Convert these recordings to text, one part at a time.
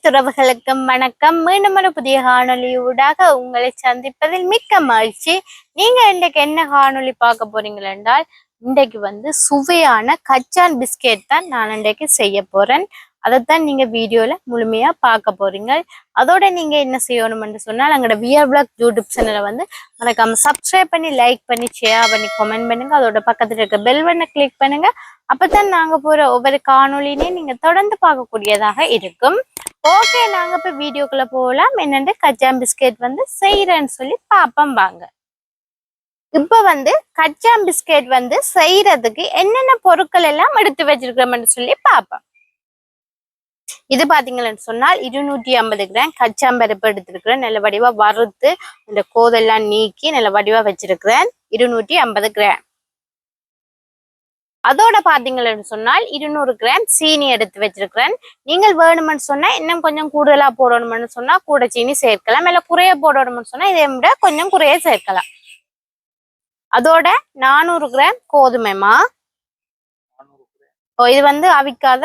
அனைத்துறவுகளுக்கும் வணக்கம். மீண்டும் ஒரு புதிய காணொளியூடாக உங்களை சந்திப்பதில் மிக்க மகிழ்ச்சி. நீங்க இன்றைக்கு என்ன காணொளி பார்க்க போறீங்கள் என்றால் இன்றைக்கு வந்து சுவையான கச்சான் பிஸ்கெட் தான் நான் இன்றைக்கு செய்ய போறேன். அதைத்தான் நீங்க வீடியோல முழுமையா பார்க்க போறீங்க அதோட நீங்க என்ன செய்யணும்னு சொன்னால் எங்களோட வியர் பிளாக் யூடியூப் சேனலை வந்து மறக்காம சப்ஸ்கிரைப் பண்ணி லைக் பண்ணி ஷேர் பண்ணி கமெண்ட் பண்ணுங்க. அதோட பக்கத்துல இருக்க பெல் பண்ண கிளிக் பண்ணுங்க. அப்பதான் நாங்க போற ஒவ்வொரு காணொளினையும் நீங்க தொடர்ந்து பார்க்கக்கூடியதாக இருக்கும். ஓகே நாங்க இப்ப வீடியோக்குள்ள போகலாம் என்னென்று கச்சான் பிஸ்கெட் வந்து செய்யறேன்னு சொல்லி பாப்போம் வாங்க. இப்ப வந்து கச்சான் பிஸ்கெட் வந்து செய்யறதுக்கு என்னென்ன பொருட்கள் எல்லாம் எடுத்து வச்சிருக்கிறோம்னு சொல்லி பாப்போம். இது பாத்தீங்கன்னு சொன்னால் இருநூற்றி ஐம்பது கிராம் கச்சாம்பருப்பு எடுத்திருக்கிறேன். நல்ல வடிவா வறுத்து இந்த கோதெல்லாம் நீக்கி நல்ல வடிவா வச்சிருக்கிறேன். இருநூற்றி ஐம்பது கிராம். அதோட பார்த்தீங்கன்னு சொன்னால் இருநூறு கிராம் சீனி எடுத்து வச்சிருக்கிறேன். நீங்கள் வேணுமென்னு சொன்னா இன்னும் கொஞ்சம் கூடுதலா போடணும்னு சொன்னா கூட சீனி சேர்க்கலாம். இல்லை குறைய போடணும்னு சொன்னா இதை விட கொஞ்சம் குறைய சேர்க்கலாம். அதோட நானூறு கிராம் கோதுமைமா இது வந்து அவிக்காத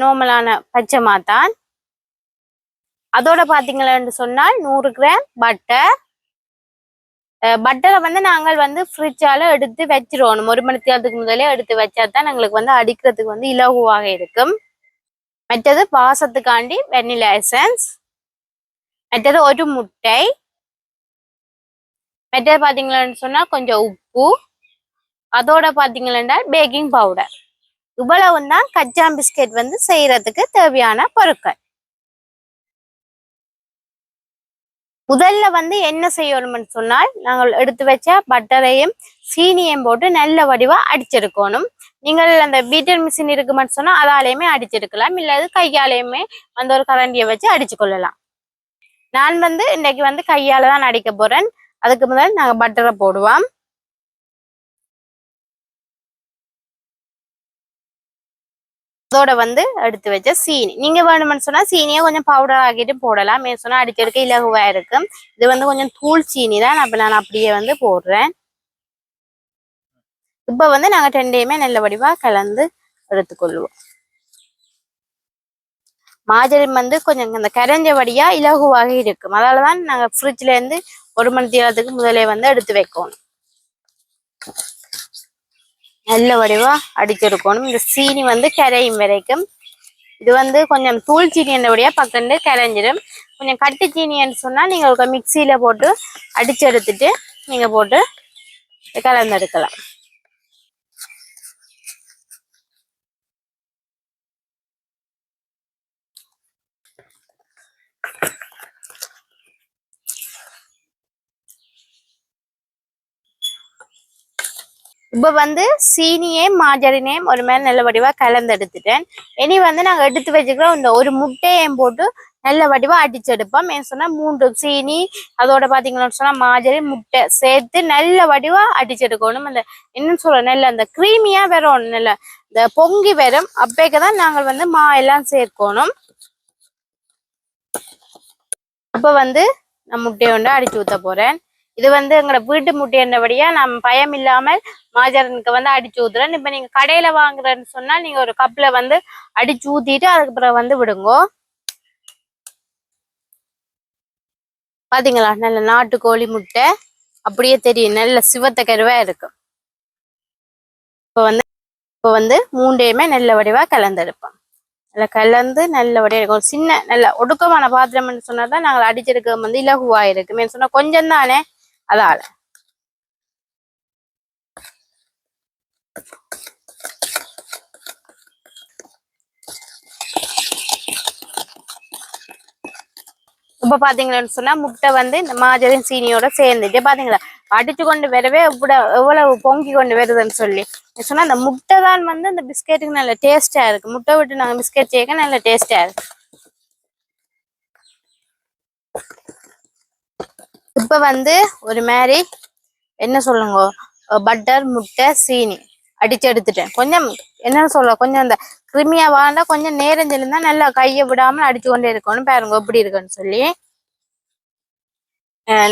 நோமலான பச்சைமா தான் அதோட பாத்தீங்கன்னு சொன்னால் நூறு கிராம் பட்டர் பட்டரை வந்து நாங்கள் வந்து ஃப்ரிட்ஜால எடுத்து வச்சிருவோம். ஒரு மணி நேரத்துக்கு முதலே எடுத்து வச்சா தான் எங்களுக்கு வந்து அடிக்கிறதுக்கு வந்து இலகுவாக இருக்கும். மற்றது பாசத்துக்காண்டி வெண்ணிலா எசன்ஸ் மற்றது ஒரு முட்டை. மற்றது பாத்தீங்கன்னு சொன்னா கொஞ்சம் உப்பு. அதோட பாத்தீங்கன்னா பேக்கிங் பவுடர் இவ்வளவு தான் கச்சான் பிஸ்கெட் வந்து செய்யறதுக்கு தேவையான பொருட்கள். முதல்ல வந்து என்ன செய்யணும்னு சொன்னால் நாங்கள் எடுத்து வச்ச பட்டரையும் சீனியையும் போட்டு நல்ல வடிவா அடிச்செடுக்கணும் நீங்கள் அந்த பீட்டர் மிஷின் இருக்குமென்னு சொன்னால் அதாலேயுமே அடிச்செடுக்கலாம் இல்லாது கையாலேயுமே அந்த ஒரு கரண்டியை வச்சு அடிச்சு கொள்ளலாம் நான் வந்து இன்னைக்கு வந்து கையால தான் அடிக்க போறேன். அதுக்கு முதல் நாங்கள் பட்டரை போடுவோம். அதோட வந்து எடுத்து வச்ச சீனி. நீங்க வேணும்னு சொன்னா சீனியை கொஞ்சம் பவுடர் ஆக்கிட்டு போடலாம். மேல் சொன்னா அடிக்கடி இலகுவா இருக்கும். இது வந்து கொஞ்சம் தூள் சீனி தான். அப்ப நான் அப்படியே வந்து போடுறேன். இப்ப வந்து நாங்க ரெண்டையுமே நல்ல வடிவா கலந்து எடுத்துக்கொள்வோம். மாஜரம் வந்து கொஞ்சம் இந்த கரைஞ்ச வடியா இலகுவாக இருக்கும். அதனாலதான் நாங்க ஃப்ரிட்ஜ்ல இருந்து ஒரு மணி நேரத்துக்கு முதலே வந்து எடுத்து வைக்கணும். நல்ல வடிவா அடிச்செடுக்கணும் இந்த சீனி வந்து கரையும் வரைக்கும். இது வந்து கொஞ்சம் தூள் சீனி என்னபடியா பக்கண்டு கரைஞ்சிடும் கொஞ்சம் கட்டு சீனின்னு சொன்னா நீங்க ஒரு மிக்சியில போட்டு அடிச்செடுத்துட்டு நீங்க போட்டு கலந்தெடுக்கலாம் இப்போ வந்து சீனியையும் மாஜரினையும் ஒரு மாதிரி நல்ல வடிவா கலந்து எடுத்துட்டேன் இனி வந்து நாங்க எடுத்து வச்சுக்கிறோம் இந்த ஒரு முட்டையையும் போட்டு நல்ல வடிவா அடிச்செடுப்போம். ஏன் சொன்னா மூன்று சீனி அதோட பார்த்தீங்கன்னு சொன்னா மாஜரி முட்டை சேர்த்து நல்ல வடிவா அடிச்செடுக்கணும். அந்த என்னன்னு சொல்ல நல்ல அந்த கிரீமியா வரும் நல்ல இந்த பொங்கி வரும். அப்பேக்கு தான் நாங்கள் வந்து மா எல்லாம் சேர்க்கணும். அப்ப வந்து நான் முட்டையை வந்து அடிச்சு ஊற்ற போறேன். இது வந்து எங்களோட வீட்டு முட்டை என்னபடியா நம் பயம் இல்லாமல் மாஜரனுக்கு வந்து அடிச்சு ஊத்துறேன் இப்ப நீங்க கடையில வாங்குறேன்னு சொன்னா நீங்க ஒரு கப்ல வந்து அடிச்சு ஊத்திட்டு அதுக்கு வந்து விடுங்கோ. பாத்தீங்களா? நல்ல நாட்டுக்கோழி முட்டை. அப்படியே தெரியும். நல்ல சிவத்த கருவா இருக்கும் இப்ப வந்து இப்ப வந்து மூண்டையுமே நல்ல வடிவா கலந்தெடுப்போம். நல்ல கலந்து நல்ல வடிவா இருக்கும். ஒரு சின்ன நல்ல ஒடுக்கமான பாத்திரம்னு சொன்னாதான் நாங்கள் அடிச்சிருக்க வந்து இலகுவா இருக்குமே சொன்னா கொஞ்சம் தானே அதால இப்ப பாத்தீங்கன்னு சொன்னா முட்டை வந்து இந்த மாஜரின் சீனியோட சேர்ந்துட்டு பாத்தீங்களா? அடிச்சு கொண்டு வரவே இவ்வளவு எவ்வளவு பொங்கி கொண்டு வருதுன்னு சொல்லி. சொன்னா அந்த முட்டை தான் வந்து அந்த பிஸ்கெட்டுக்கு நல்ல டேஸ்டா இருக்கு. முட்டை விட்டு நாங்க பிஸ்கெட் செய்ய நல்ல டேஸ்டா இருக்கு. இப்ப வந்து ஒரு மாதிரி என்ன சொல்லுங்க பட்டர் முட்டை சீனி அடிச்சு எடுத்துட்டேன். கொஞ்சம் என்ன சொல்ல கொஞ்சம் அந்த கிருமியா வாழ்ந்தா கொஞ்சம் நேரம் நல்லா கையை விடாம அடிச்சு கொண்டே இருக்கணும். பாருங்க எப்படி இருக்குன்னு சொல்லி.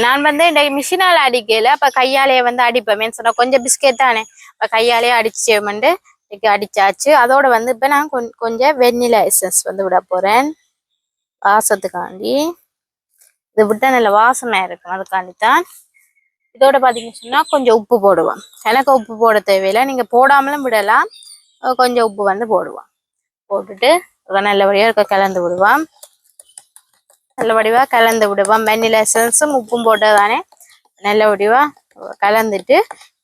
நான் வந்து இந்த மிஷினால அடிக்கல. அப்ப கையாலேயே வந்து அடிப்பேன் சொன்னா கொஞ்சம் பிஸ்கெட் தானே. இப்போ கையாலேயே அடிச்சேமண்டு இன்னைக்கு அடிச்சாச்சு. அதோட வந்து இப்ப நான் கொஞ்சம் வெண்ணிலா எசன்ஸ் வந்து விட போறேன். வாசத்துக்காண்டி. இது விட்டா நல்ல வாசமா இருக்கும். அதுக்காண்டித்தான் இதோட பார்த்தீங்கன்னு சொன்னா கொஞ்சம் உப்பு போடுவோம். எனக்கு உப்பு போட தேவையில்லை. நீங்க போடாமலும் விடலாம். கொஞ்சம் உப்பு வந்து போடுவோம். போட்டுட்டு நல்லபடியாக நல்லபடியா இருக்க கலந்து விடுவோம். நல்லபடியா கலந்து விடுவோம். வெண்ணில எசன்ஸும் உப்பும் போட்டதானே நல்லபடியா கலந்துட்டு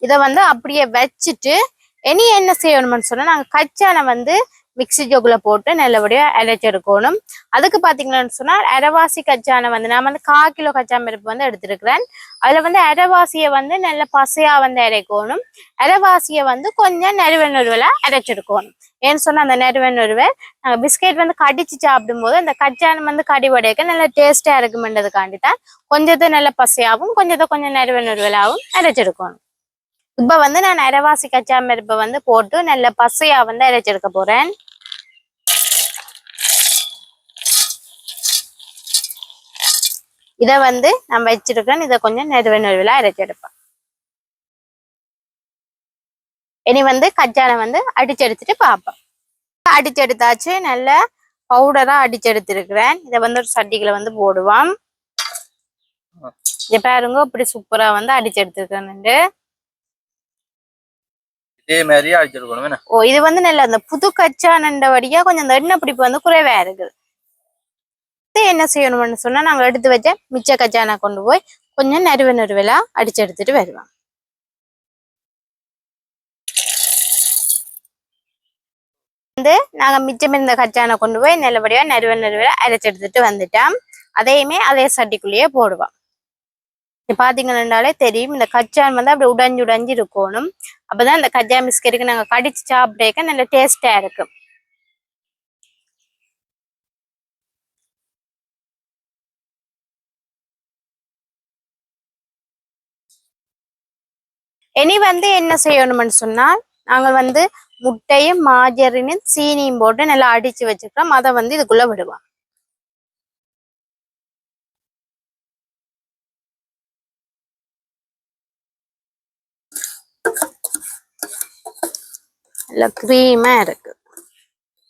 இதை வந்து அப்படியே வச்சுட்டு இனி என்ன செய்யணும்னு சொன்னால் நாங்க கச்சானை வந்து மிக்ஸி ஜோக்குல போட்டு நல்லபடியா அரைச்செடுக்கணும் அதுக்கு பாத்தீங்கன்னு சொன்னா அரைவாசி கச்சானை வந்து நான் வந்து கால் கிலோ கச்சான் பருப்பு வந்து எடுத்திருக்கிறேன். அதுல வந்து அரைவாசியை வந்து நல்ல பசையா வந்து அரைக்கணும். அரைவாசியை வந்து கொஞ்சம் நறுவ நறுவலா அரைச்செடுக்கணும் ஏன்னு சொன்னா அந்த நறுவ நறுவை பிஸ்கெட் வந்து கடிச்சு சாப்பிடும்போது அந்த கச்சானம் வந்து கடிவடையக்க நல்ல டேஸ்டா இருக்குமென்றதுக்காண்டி தான் கொஞ்சத்தை நல்ல பசையாகவும் கொஞ்சத்தை கொஞ்சம் நறுவ நறுவலாவும் அரைச்செடுக்கணும் இப்ப வந்து நான் அரைவாசி கச்சா பருப்பை வந்து போட்டு நல்ல பசையா வந்து அரைச்செடுக்க போறேன். இதை வந்து நான் வச்சிருக்கேன். இதை கொஞ்சம் நெருவ நெருவில அரைச்செடுப்பேன் இனி வந்து கச்சானை வந்து அடிச்செடுத்துட்டு பார்ப்பேன் அடிச்செடுத்தாச்சு நல்ல பவுடரா அடிச்செடுத்திருக்கிறேன் இதை வந்து ஒரு சட்டிகளை வந்து போடுவான் இதை பாருங்க இப்படி சூப்பரா வந்து அடிச்செடுத்திருக்கேன் இதே மாதிரியே அடிச்சிருக்கணும் என்ன? ஓ இது வந்து நல்ல அந்த புது கச்சானண்டபடியா கொஞ்சம் அந்த எண்ணெய் பிடிப்பு வந்து குறைவா இருக்குது. என்ன செய்யணும்னு சொன்னா நாங்க எடுத்து வச்ச மிச்ச கச்சானை கொண்டு போய் கொஞ்சம் நறுவ நறுவலா அடிச்சு எடுத்துட்டு வருவோம். வந்து நாங்க மிச்சம் இருந்த கச்சானை கொண்டு போய் நல்லபடியா நறுவ நறுவலா அரைச்சு எடுத்துட்டு வந்துட்டோம். அதையுமே அதே சட்டிக்குள்ளேயே போடுவோம். இது பாத்தீங்கன்னாலே தெரியும். இந்த கச்சான் வந்து அப்படி உடஞ்சு உடைஞ்சு இருக்கணும். அப்பதான் இந்த கஜ்ஜா பிஸ்கெட்டுக்கு நாங்க கடிச்சு சாப்பிட்டேக்க நல்ல டேஸ்டா இருக்கும். இனி வந்து என்ன செய்யணும்னு சொன்னால் நாங்கள் வந்து முட்டையும் மாஜரினும் சீனியும் போட்டு நல்லா அடிச்சு வச்சிருக்கோம் அதை வந்து இதுக்குள்ள விடுவோம். நல்ல இருக்கு.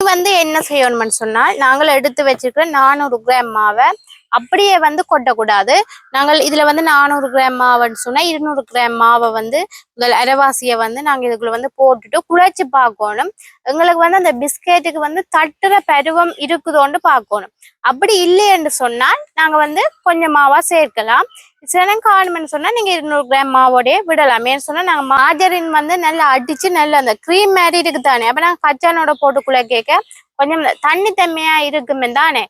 இது வந்து என்ன செய்யணும்னு சொன்னால் நாங்கள் எடுத்து வச்சிருக்கிற நானூறு கிராம் மாவை அப்படியே வந்து கொட்டக்கூடாது. நாங்கள் இதுல வந்து நானூறு கிராம் மாவுன்னு சொன்னா இருநூறு கிராம் மாவை வந்து முதல் அரைவாசியை வந்து நாங்க இதுக்குள்ள வந்து போட்டுட்டு குழைச்சு பார்க்கணும். எங்களுக்கு வந்து அந்த பிஸ்கெட்டுக்கு வந்து தட்டுற பருவம் இருக்குதோன்னு பார்க்கணும். அப்படி இல்லைன்னு சொன்னால் நாங்க வந்து கொஞ்சம் மாவா சேர்க்கலாம். சில காணும்னு சொன்னா நீங்க இருநூறு கிராம் மாவோடய விடலாம் ஏன்னு சொன்னா நாங்க மாஜரின் வந்து நல்லா அடிச்சு நல்லா அந்த க்ரீம் மாதிரி இருக்கு தானே அப்ப நாங்க கச்சானோட போட்டுக்குள்ள கேட்க கொஞ்சம் தண்ணி தம்மையா இருக்குமே தானே?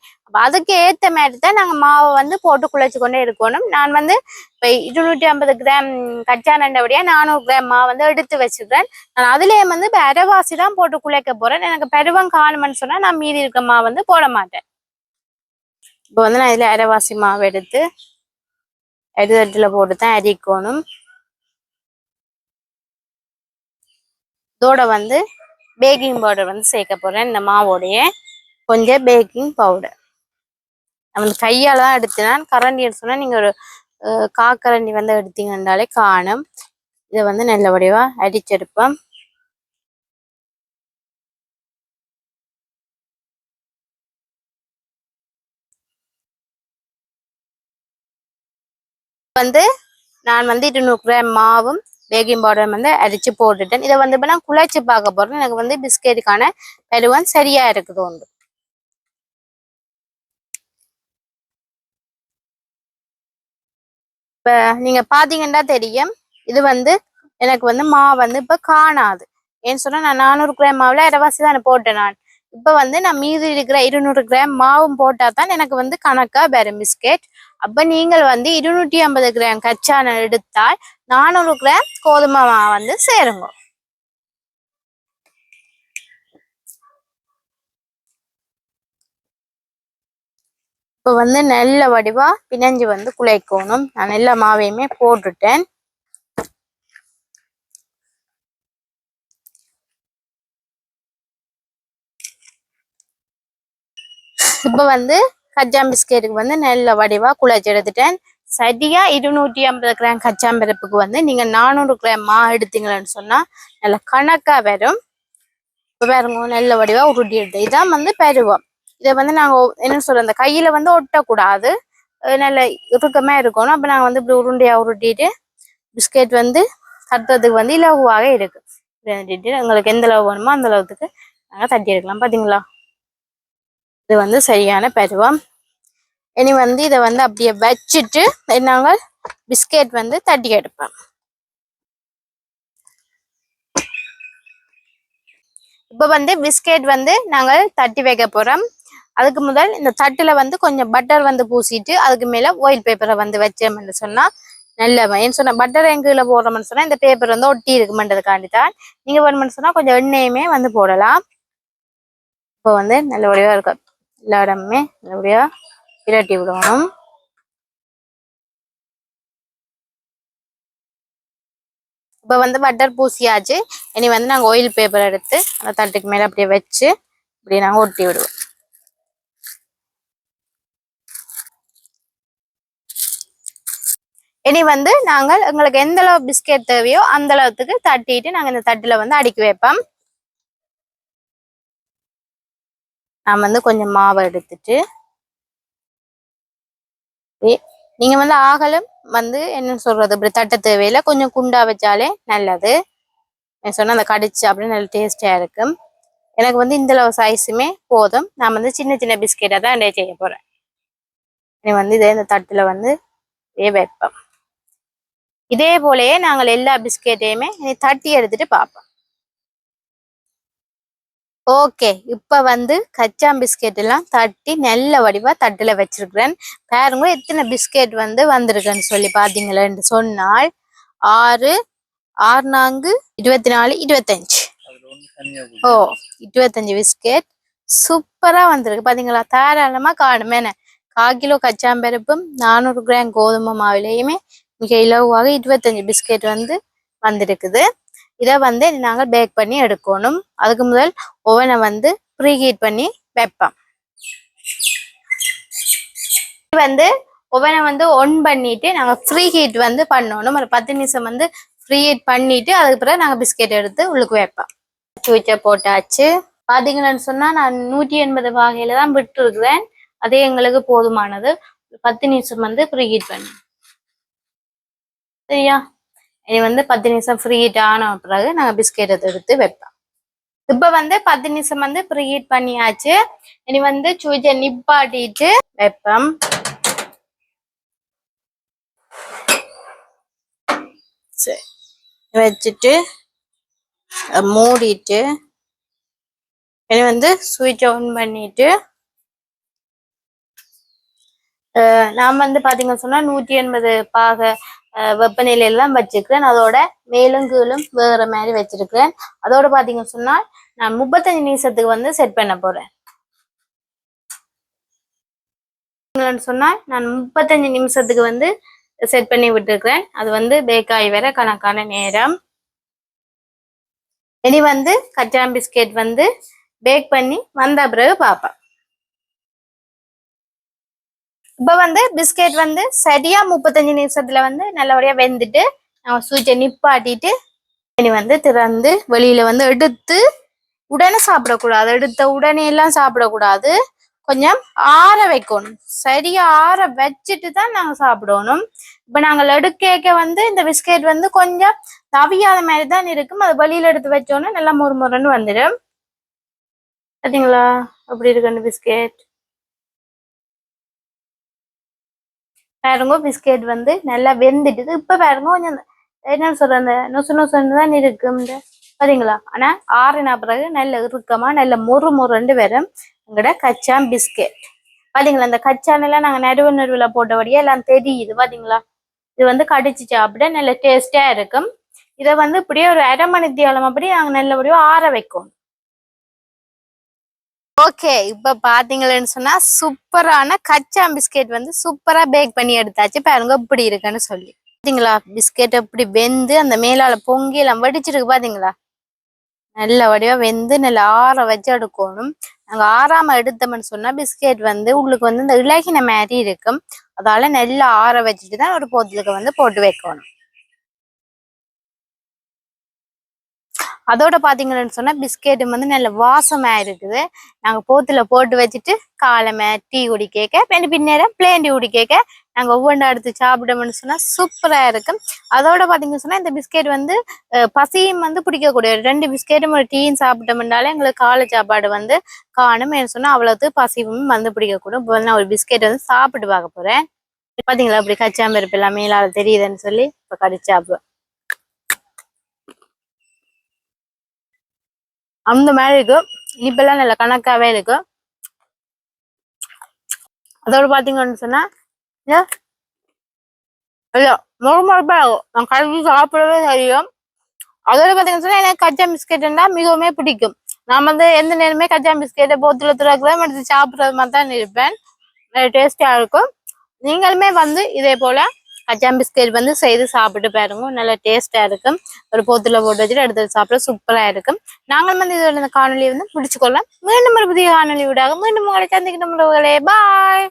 அதுக்கு ஏத்த மாதிரி தான் நாங்க மாவை வந்து போட்டு குழைச்சு கொண்டே இருக்கணும். நான் வந்து இப்ப இருநூற்றி ஐம்பது கிராம் கச்சானண்டபடியா நானூறு கிராம் மாவு வந்து எடுத்து வச்சுக்கிறேன். நான் அதுலயே வந்து இப்போ அரைவாசி தான் போட்டு குழைக்க போறேன். எனக்கு பெருவம் காணும்னு சொன்னா நான் மீதி இருக்க மாவு வந்து போட மாட்டேன். இப்போ வந்து நான் இதுல அரைவாசி மாவு எடுத்து அரிதட்டுல போட்டு தான் அரிக்கணும். இதோட வந்து பேக்கிங் பவுடர் வந்து சேர்க்க போறேன். இந்த மாவோடைய கொஞ்சம் பேக்கிங் பவுடர் நம்ம கையால தான் எடுத்தினான் கரண்டி சொன்னா நீங்க ஒரு காக்கரண்டி வந்து எடுத்தீங்கன்றாலே காணும். இதை வந்து நல்ல வடிவா அடிச்செடுப்போம் வந்து நான் வந்து இருநூறு கிராம் மாவும் பேக்கிங் பவுடர் வந்து அரிச்சு போட்டுட்டேன். இதை வந்து இப்போ நான் குழைச்சி பார்க்க போகிறேன் எனக்கு வந்து பிஸ்கெட்டுக்கான பருவம் சரியா இருக்குது உண்டு இப்ப நீங்க பாத்தீங்கன்னா தெரியும். இது வந்து எனக்கு வந்து மாவு வந்து இப்போ காணாது. ஏன்னு சொன்னால் நான் நானூறு கிராம் மாவுல இரவாசி தான் போட்டேன் நான். இப்போ வந்து நான் மீதி இருக்கிற இருநூறு கிராம் மாவும் போட்டா தான் எனக்கு வந்து கணக்கா வரும் பிஸ்கெட். அப்ப நீங்கள் வந்து இருநூற்றி ஐம்பது கிராம் கச்சான எடுத்தால் நானூறு கிராம் கோதுமை மாவு வந்து சேருங்க. இப்போ வந்து நல்ல வடிவா பிணைஞ்சு வந்து குழைக்கணும். நான் எல்லா மாவையுமே போட்டுட்டேன். இப்போ வந்து கஜ்ஜாம் பிஸ்கெட்டுக்கு வந்து நல்ல வடிவாக குழச்சி எடுத்துட்டேன். சரியாக இருநூற்றி ஐம்பது கிராம் கஜ்ஜாம் பருப்புக்கு வந்து நீங்கள் நானூறு கிராம் மா எடுத்தீங்களேன்னு சொன்னால் நல்லா கணக்காக வரும். இப்போ பாருங்க நல்ல வடிவாக உருட்டி எடுத்து இதான் வந்து பருவம். இதை வந்து நாங்கள் என்ன சொல்கிறோம் அந்த கையில் வந்து ஒட்டக்கூடாது. நல்ல இறுக்கமாக இருக்கணும். அப்போ நாங்கள் வந்து இப்படி உருண்டையாக உருட்டிட்டு பிஸ்கெட் வந்து தட்டுறதுக்கு வந்து இலகுவாக இருக்குது எங்களுக்கு உங்களுக்கு எந்த அளவு வேணுமோ அந்த அளவுக்கு நாங்கள் தட்டி எடுக்கலாம். பார்த்தீங்களா இது வந்து சரியான பருவம். இனி வந்து இதை வந்து அப்படியே வச்சுட்டு நாங்கள் பிஸ்கெட் வந்து தட்டி எடுப்போம். இப்போ வந்து பிஸ்கெட் வந்து நாங்கள் தட்டி வைக்க போறோம். அதுக்கு முதல் இந்த தட்டுல வந்து கொஞ்சம் பட்டர் வந்து பூசிட்டு அதுக்கு மேல ஒயில் பேப்பரை வந்து வச்சோம்னு சொன்னா நல்ல ஏன்னு சொன்னா பட்டர் எங்கீழ போடுறோம்னு சொன்னா இந்த பேப்பர் வந்து ஒட்டி இருக்குமென்றதுக்காண்டி தான் நீங்க வேணும்னு சொன்னா கொஞ்சம் எண்ணெயுமே வந்து போடலாம். இப்போ வந்து நல்லபடியா இருக்கும். எல்லா இடமுமே நல்லபடியாக விரட்டி விடணும். இப்போ வந்து பட்டர் பூசியாச்சு. இனி வந்து நாங்கள் ஆயில் பேப்பர் எடுத்து அந்த தட்டுக்கு மேலே அப்படியே வச்சு இப்படி நாங்கள் ஒட்டி விடுவோம். இனி வந்து நாங்கள் எங்களுக்கு எந்த அளவு பிஸ்கெட் தேவையோ அந்த அளவுக்கு தட்டிட்டு நாங்கள் இந்த தட்டில் வந்து அடுக்கி வைப்போம். நான் வந்து கொஞ்சம் மாவை எடுத்துட்டு நீங்க வந்து ஆகலும் வந்து என்ன சொல்றது இப்படி தட்ட தேவையில்லை கொஞ்சம் குண்டா வச்சாலே நல்லது. நான் சொன்ன அந்த கடிச்சு அப்படின்னு நல்ல டேஸ்டியா இருக்கும். எனக்கு வந்து இந்த அளவு சைஸுமே போதும். நான் வந்து சின்ன சின்ன பிஸ்கெட்டை தான் செய்ய போறேன். இனி வந்து இதே இந்த தட்டுல வந்து இதே வைப்போம். இதே போலயே நாங்கள் எல்லா பிஸ்கெட்டையுமே இனி தட்டி எடுத்துட்டு பார்ப்போம். ஓகே இப்ப வந்து கச்சான் பிஸ்கெட் எல்லாம் தட்டி நல்ல வடிவா தட்டுல வச்சிருக்கிறேன். பாருங்க எத்தனை பிஸ்கெட் வந்து வந்திருக்குன்னு சொல்லி பாத்தீங்களேன்னு சொன்னால் ஆறு ஆறு நான்கு இருபத்தி நாலு இருபத்தஞ்சு ஓ இருபத்தஞ்சு பிஸ்கெட். சூப்பரா வந்திருக்கு. பாத்தீங்களா? தாராளமா காணுமேன கால் கிலோ கச்சாம்பருப்பும் நானூறு கிராம் கோதுமை மாவுலேயுமே மிக இலகுவாக இருபத்தஞ்சு பிஸ்கெட் வந்து வந்திருக்குது. இதை வந்து நாங்கள் பேக் பண்ணி எடுக்கணும். அதுக்கு முதல் ஓவனை வந்து ப்ரீஹீட் பண்ணி வைப்போம். வந்து ஓவனை வந்து ஒன் பண்ணிட்டு நாங்கள் ஃப்ரீ ஹீட் வந்து பண்ணணும். ஒரு பத்து நிமிஷம் வந்து ஃப்ரீ ஹீட் பண்ணிட்டு அதுக்கு பிறகு நாங்கள் பிஸ்கெட் எடுத்து உள்ளுக்கு வைப்போம். சுவிட்சை போட்டாச்சு. பாத்தீங்கன்னு சொன்னா நான் நூற்றி எண்பது வகையில தான் விட்டு இருக்கிறேன் அதே எங்களுக்கு போதுமானது. பத்து நிமிஷம் வந்து ஃப்ரீ ஹீட் பண்ணு. சரியா? இது வந்து பத்து நிமிஷம் ஃப்ரீ ஹீட் ஆன பிறகு நாங்கள் பிஸ்கெட் எடுத்து வைப்போம். இப்போ வந்து பத்து நிமிஷம் வந்து ஃப்ரீ ஹீட் பண்ணியாச்சு. இனி வந்து சூஜை நிப்பாட்டிட்டு வைப்போம். சரி. வச்சுட்டு மூடிட்டு இனி வந்து சுவிட்ச் ஆன் பண்ணிட்டு நாம் நான் வந்து பார்த்தீங்கன்னு சொன்னா நூற்றி எண்பது பாக வெப்பநிலையெல்லாம் வெப்பநிலை எல்லாம் வச்சிருக்கிறேன். அதோட மேலும் கீழும் வேற மாதிரி வச்சிருக்கிறேன். அதோட பாத்தீங்கன்னு சொன்னால் நான் முப்பத்தஞ்சு நிமிஷத்துக்கு வந்து செட் பண்ண போறேன். சொன்னால் நான் முப்பத்தஞ்சு நிமிஷத்துக்கு வந்து செட் பண்ணி விட்டுருக்கிறேன். அது வந்து பேக்காய் வர கணக்கான நேரம். இனி வந்து கச்சாம் பிஸ்கெட் வந்து பேக் பண்ணி வந்த பிறகு பார்ப்பேன் இப்ப வந்து பிஸ்கெட் வந்து சரியா முப்பத்தஞ்சு நிமிஷத்துல வந்து நல்லபடியா வெந்துட்டு நம்ம சுவிட்சை நிப்பாட்டிட்டு இனி வந்து திறந்து வெளியில வந்து எடுத்து உடனே சாப்பிடக்கூடாது. எடுத்த உடனே எல்லாம் சாப்பிடக்கூடாது. கொஞ்சம் ஆற வைக்கணும். சரியா ஆற வச்சுட்டு தான் நாங்கள் சாப்பிடணும். இப்போ நாங்கள் எடுக்க வந்து இந்த பிஸ்கெட் வந்து கொஞ்சம் தவியாத மாதிரி தான் இருக்கும். அது வெளியில எடுத்து வச்சோன்னே நல்லா முறுமுறுன்னு வந்துடும். பார்த்தீங்களா அப்படி இருக்கு அந்த பிஸ்கெட். பாருங்க பிஸ்கெட் வந்து நல்லா வெந்துட்டுது. இப்ப பாருங்க கொஞ்சம் என்ன சொல்ற அந்த நொசு நொசுன்னு தான் இருக்கு இந்த சரிங்களா ஆனா ஆறின பிறகு நல்ல இறுக்கமா நல்ல மொறு மொறுண்டு வரும். எங்கட கச்சான் பிஸ்கெட் பாத்தீங்களா இந்த கச்சானெல்லாம் நாங்கள் நாங்க நடுவு நடுவில் போட்டபடியே எல்லாம் தெரியுது பாத்தீங்களா? இது வந்து கடிச்சு சாப்பிட நல்ல டேஸ்டாக இருக்கும். இதை வந்து இப்படியே ஒரு அரை மணி தியாலம் அப்படி நாங்க நல்லபடியா ஆற வைக்கும். ஓகே இப்ப பார்த்தீங்களேன்னு சொன்னா சூப்பரான கச்சா பிஸ்கெட் வந்து சூப்பரா பேக் பண்ணி எடுத்தாச்சு. பாருங்க இப்படி இருக்குன்னு சொல்லி. பார்த்தீங்களா பிஸ்கெட் அப்படி வெந்து அந்த மேலால பொங்கி எல்லாம் வடிச்சிருக்கு பார்த்தீங்களா நல்ல வடிவா வெந்து நல்லா ஆற வச்சு எடுக்கணும். நாங்க ஆறாம எடுத்தோம்னு சொன்னா பிஸ்கெட் வந்து உங்களுக்கு வந்து இந்த இலகின மாதிரி இருக்கும். அதால நல்லா ஆற வச்சுட்டு தான் ஒரு பொருளுக்கு வந்து போட்டு வைக்கணும். அதோட பார்த்தீங்கன்னு சொன்னா பிஸ்கெட் வந்து நல்ல வாசமாக இருக்குது. நாங்க போத்துல போட்டு வச்சுட்டு காலமே டீ குடி கேட்க பின்ன பின்னேரம் பிளேன் டீ குடி கேட்க நாங்க ஒவ்வொன்றா எடுத்து சாப்பிட்டோம்னு சொன்னா சூப்பரா இருக்கும். அதோட பார்த்தீங்கன்னு சொன்னா இந்த பிஸ்கெட் வந்து பசியும் வந்து பிடிக்கக்கூடிய ரெண்டு பிஸ்கெட்டும் ஒரு டீயும் சாப்பிட்டோம்னாலே எங்களுக்கு காலை சாப்பாடு வந்து காணும் என்ன சொன்னா அவ்வளவு பசியும் வந்து பிடிக்கக்கூடும். இப்போ நான் ஒரு பிஸ்கெட் வந்து சாப்பிட்டு பார்க்க போறேன். பாத்தீங்களா அப்படி கச்சாம எல்லாமே எல்லாம் தெரியுதுன்னு சொல்லி இப்போ கடிச்சு அந்த மாதிரி இருக்கும் இனிப்பெல்லாம் நல்ல கணக்காவே இருக்கும் அதோட பாத்தீங்கன்னு சொன்னா இல்ல ஐயோ முழுமுழுப்பா இருக்கும் நான் கழுவி சாப்பிடவே தெரியும். அதோட பாத்தீங்கன்னு சொன்னா எனக்கு கச்சா பிஸ்கெட்னா மிகவுமே பிடிக்கும். நான் வந்து எந்த நேரமே கச்சா பிஸ்கெட்டை போத்துல துறக்கலாம் எடுத்து சாப்பிடுறது மாதிரி தான் இருப்பேன். டேஸ்டியா இருக்கும். நீங்களுமே வந்து இதே போல கச்சான் பிஸ்கெட் வந்து செய்து சாப்பிட்டு பாருங்க. நல்லா டேஸ்ட்டாக இருக்கும். ஒரு போத்தில் போட்டு வச்சுட்டு அடுத்தது சாப்பிட சூப்பராக இருக்கும். நாங்களும் வந்து இதோட இந்த காணொலியை வந்து முடிச்சுக்கொள்ளலாம். மீண்டும் ஒரு புதிய காணொலி விடாக மீண்டும் உங்களை சந்திக்கணும் உறவுகளே பாய்